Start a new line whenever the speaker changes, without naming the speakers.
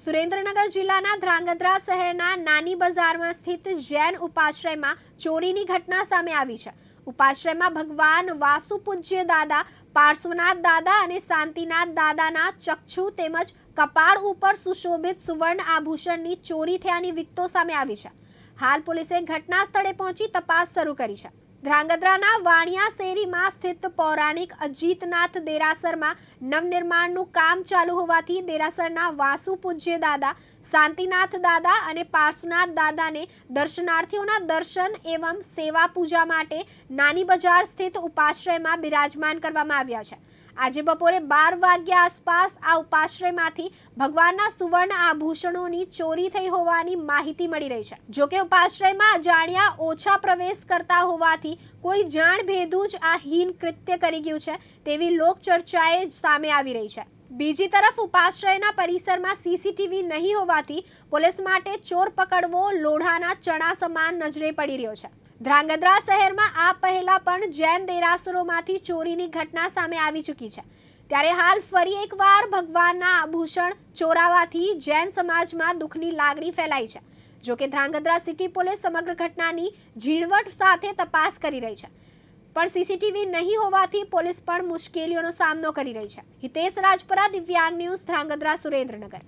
સુરેન્દ્રનગર જિલ્લાના ધ્રાંગધ્રા શહેરના નાની બજારમાં સ્થિત જૈન ઉપાશ્રયમાં ચોરીની ઘટના સામે આવી છે. ઉપાશ્રયમાં ભગવાન વાસુ પૂજ્ય દાદા, પાર્શ્વનાથ દાદા અને શાંતિનાથ દાદાના ચક્ષુ તેમજ કપાળ ઉપર સુશોભિત સુવર્ણ આભૂષણની ચોરી થયાની વિગતો સામે આવી છે. હાલ પોલીસે ઘટના સ્થળે પહોંચી તપાસ શરૂ કરી છે. ધ્રાંગધ્રાના વાણિયા શેરીમાં સ્થિત પૌરાણિક અજીતનાથ દેરાસરમાં નવનિર્માણનું કામ ચાલુ હોવાથી દેરાસરના વાસુ પૂજ્ય દાદા, શાંતિનાથ દાદા અને પાર્શ્વનાથ દાદાને દર્શનાર્થીઓના દર્શન એવં સેવા પૂજા માટે નાની બજાર સ્થિત ઉપાશ્રયમાં બિરાજમાન કરવામાં આવ્યા છે. આજે બપોરે બાર વાગ્યા આસપાસ આ ઉપાશ્રયમાંથી ભગવાનના સુવર્ણ આભૂષણોની ચોરી થઈ હોવાની માહિતી મળી રહી છે. જોકે ઉપાશ્રયમાં અજાણ્યા ઓછા પ્રવેશ કરતા હોવાથી કોઈ જાણ ભેદું જ આ હીન કૃત્ય કરી ગયું છે તેવી લોકચર્ચાએ સામે આવી રહી છે. બીજી તરફ ઉપાશ્રયના પરિસરમાં સીસીટીવી નહીં હોવાથી પોલીસ માટે ચોર પકડવો લોઢાના ચણા સમાન નજરે પડી રહ્યો છે. ધ્રાંગધ્રા શહેરમાં આ પહેલા પણ જૈન દેરાસરોમાંથી ચોરીની ઘટના સામે આવી ચૂકી છે. ત્યારે હાલ ફરી એકવાર ભગવાનના આભૂષણ ચોરાવાથી જૈન સમાજમાં દુઃખની લાગણી ફેલાઈ છે. જોકે ધ્રાંગધ્રા સિટી પોલીસ સમગ્ર ઘટનાની ઝીણવટ સાથે તપાસ કરી રહી છે. પણ સીસીટીવી નહીં હોવાથી પોલીસ પણ મુશ્કેલીઓનો સામનો કરી રહી છે. હિતેશ રાજપરા, દિવ્યાંગ ન્યૂઝ, ધ્રાંગધ્રા, સુરેન્દ્રનગર.